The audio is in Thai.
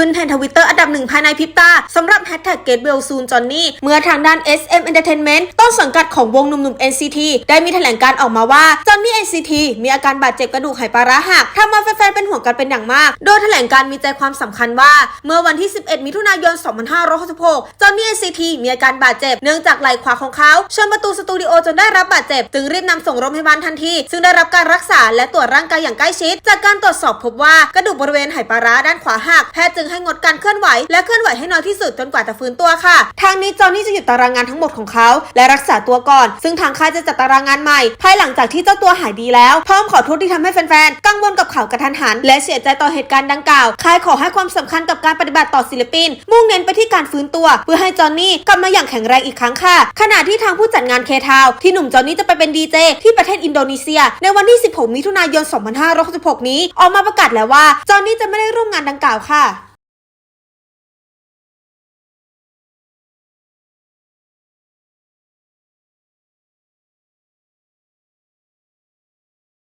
ขึ้นแทนทวิตเตอร์อันดับหนึ่งภายในพริบตาสำหรับแฮชแท็กเกตเวลซูนจอนนี่เมื่อทางด้าน SM Entertainment ต้นสังกัดของวงหนุ่มๆ NCT ได้มีแถลงการออกมาว่าจอนนี่ NCT มีอาการบาดเจ็บกระดูกไหปลาร้าหักทำมาแฟนๆเป็นห่วงกันเป็นอย่างมาก โดยแถลงการมีใจความสำคัญว่า เมื่อวันที่ 11 มิถุนายน 2566จอนนี่ NCT มีอาการบาดเจ็บเนื่องจากไหล่ขวาของเขาชนประตูสตูดิโอจนได้รับบาดเจ็บจึงรีบนำส่งโรงพยาบาลทันทีซึ่งได้รับการรักษาและตรวจร่างกายอย่างใกล้ชิด จากการตรวจสอบพบว่ากระดูกบริเวณไหปลาร้าด้านขวาหักแพทย์จึงให้งดการเคลื่อนไหว และเคลื่อนไหวให้น้อยที่สุดจนกว่าจะฟื้นตัวค่ะ ทางนี้จอห์นนี่จะหยุดตารางงานทั้งหมดของเขา และรักษาตัวก่อน ซึ่งทางค่ายจะจัดตารางงานใหม่ ภายหลังจากที่เจ้าตัวหายดีแล้ว พร้อมขอโทษที่ทำให้แฟนๆ กังวลกับข่าวกระทันหัน และเสียใจต่อเหตุการณ์ดังกล่าว ค่ายขอให้ความสำคัญกับการปฏิบัติต่อศิลปิน มุ่งเน้นไปที่การฟื้นตัว เพื่อให้จอห์นนี่กลับมาอย่างแข็งแรงอีกครั้งค่ะ ขณะที่ทางผู้จัดงานเคทาวที่หนุ่มจอห์นนี่จะไปเป็นดีเจที่ประเทศอินโดนีเซีย ในวันที่ 16 มิถุนายน 2566 นี้ ออกมาประกาศแล้วว่าจอห์นนี่จะไม่ได้ร่วมงานดังกล่าวค่ะ